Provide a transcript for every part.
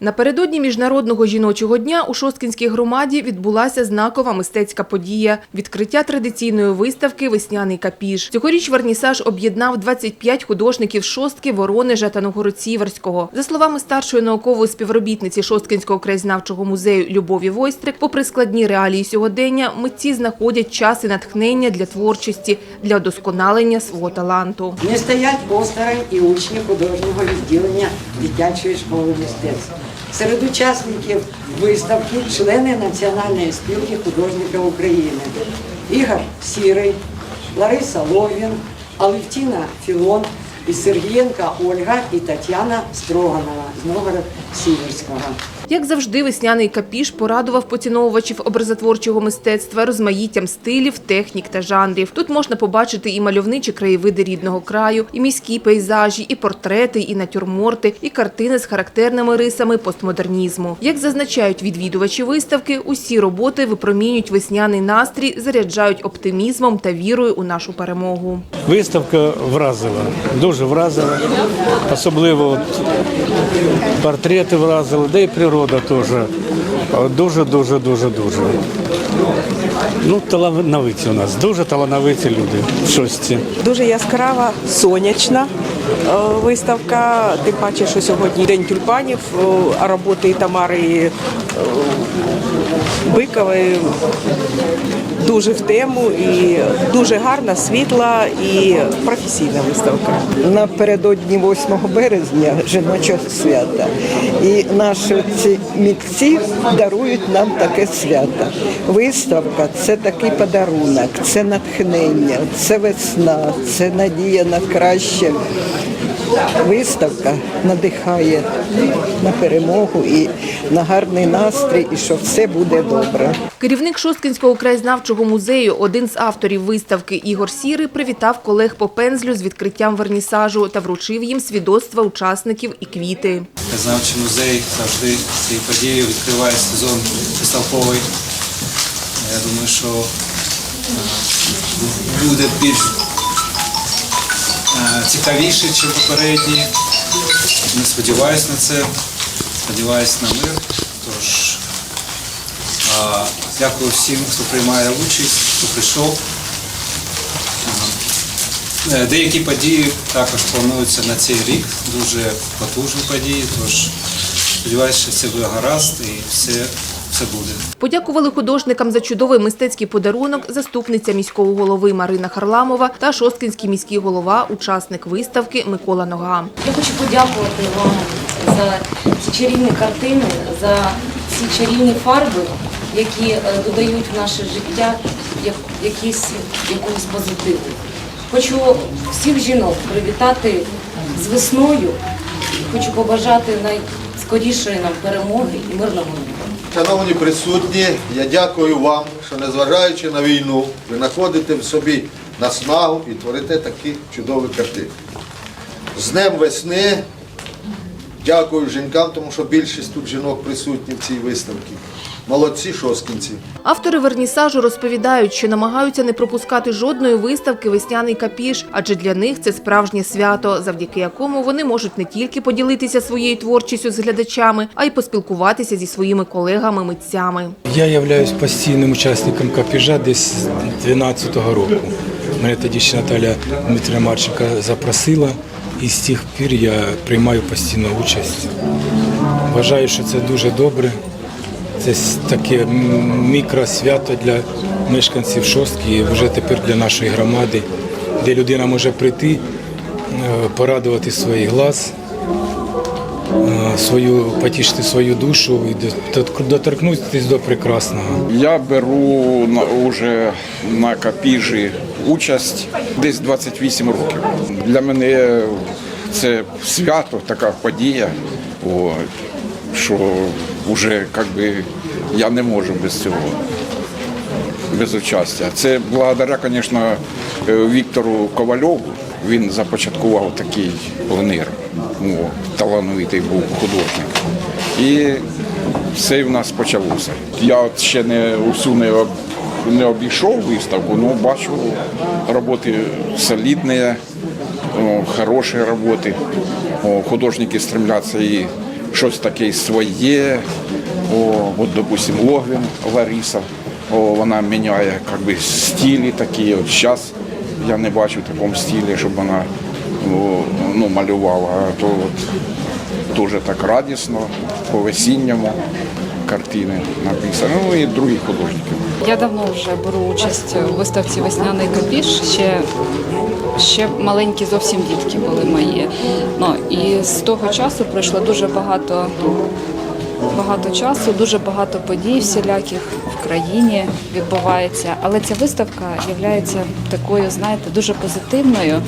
Напередодні міжнародного жіночого дня у Шосткінській громаді відбулася знакова мистецька подія – відкриття традиційної виставки «Весняний капіж». Цьогоріч вернісаж об'єднав 25 художників Шостки, Воронежа та Новгород-Сіверського. За словами старшої наукової співробітниці Шосткінського краєзнавчого музею Любові Войстрик, попри складні реалії сьогодення, митці знаходять час і натхнення для творчості, для удосконалення свого таланту. Не стоять осторонь і учні художнього відділення дитячої школи мистецтв. Серед учасників виставки члени Національної спілки художників України. Ігор Сірий, Лариса Ловін, Алевтіна Філон, і Сергієнка Ольга і Тетяна Строганова з Новгород-Сіверського. Як завжди, весняний капіш порадував поціновувачів образотворчого мистецтва розмаїттям стилів, технік та жанрів. Тут можна побачити і мальовничі краєвиди рідного краю, і міські пейзажі, і портрети, і натюрморти, і картини з характерними рисами постмодернізму. Як зазначають відвідувачі виставки, усі роботи випромінюють весняний настрій, заряджають оптимізмом та вірою у нашу перемогу. Виставка вразила, дуже вразила. Особливо от портрети вразили, да і природа теж. Дуже, дуже, дуже, дуже. Ну, талановиті у нас, дуже талановиті люди в шості. Дуже яскрава, сонячна виставка. Тим паче, що сьогодні день тюльпанів, е, а роботи Тамари е, Бикової дуже в тему і дуже гарна, світла і професійна виставка. напередодні 8 березня жіночого свята. І наші ці митці дарують нам таке свято. Виставка це такий подарунок, це натхнення, це весна, це надія на краще. Виставка надихає на перемогу і на гарний настрій, і що все буде добре. Керівник Шосткинського краєзнавчого музею, один з авторів виставки Ігор Сірий, привітав колег по пензлю з відкриттям вернісажу та вручив їм свідоцтва учасників і квіти. Краєзнавчий музей завжди цією подією відкриває сезон виставковий. Я думаю, що буде більш цікавіше, ніж попередні. Не сподіваюся на це, сподіваюся на мир. Тож е, дякую всім, хто приймає участь, хто прийшов. Е, Деякі події також плануються на цей рік, дуже потужні події, тож сподіваюся, що все буде гаразд і все, все буде. Подякували художникам за чудовий мистецький подарунок заступниця міського голови Марина Харламова та Шосткинський міський голова, учасник виставки Микола Нога. Я хочу подякувати вам за ці чарівні картини, за ці чарівні фарби, які е, додають в наше життя як, якісь, якогось позитиву. Хочу всіх жінок привітати з весною. Хочу побажати найскорішої нам перемоги і мирного неба. Шановні присутні, я дякую вам, що незважаючи на війну, ви знаходите в собі наснагу і творите такі чудові картини. З Днем весни дякую жінкам, тому що більшість тут жінок присутні в цій виставці. Молодці шосткінці. Автори вернісажу розповідають, що намагаються не пропускати жодної виставки «Весняний капіш», адже для них це справжнє свято, завдяки якому вони можуть не тільки поділитися своєю творчістю з глядачами, а й поспілкуватися зі своїми колегами-митцями. Я являюсь постійним учасником капіжа десь з 12-го року. Мене тоді ще Наталя Дмитрія Марченка запросила, і з тих пір я приймаю постійну участь. Вважаю, що це дуже добре. Це таке мікросвято для мешканців шостки і вже тепер для нашої громади, де людина може прийти, е, порадувати свій глаз, свою, потішити свою душу і доторкнутися до прекрасного. Я беру на, уже на капіжі участь десь 28 років. Для мене це свято, така подія, о, що вже як би, я не можу без цього, без участя. Це благодаря, звісно, Віктору Ковальову. Він започаткував такий пленер. О, талановитий був художник. І все в нас почалося. Я от ще не усю не, об- не обійшов виставку, але бачу роботи солідні, хороші роботи. О, художники стремляться і щось таке своє. О, от, допустим, Логвін Лариса, о, вона міняє би, стилі такі. От зараз я не бачу в такому стилі, щоб вона ну, малювала. А то от, дуже так радісно, по весінньому картини написано. Ну і другі художники. Я давно вже беру участь у виставці Весняний капіш. Ще, ще маленькі зовсім дітки були мої. Ну, і з того часу пройшло дуже багато, багато часу, дуже багато подій всіляких в країні відбувається. Але ця виставка є такою, знаєте, дуже позитивною,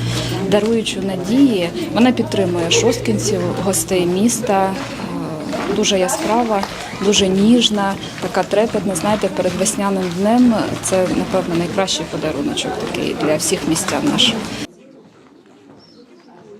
даруючою надії. Вона підтримує шосткінців, гостей міста. Е, Дуже яскрава, дуже ніжна, така трепетна. Знаєте, перед весняним днем це напевно найкращий подаруночок такий для всіх містян наших.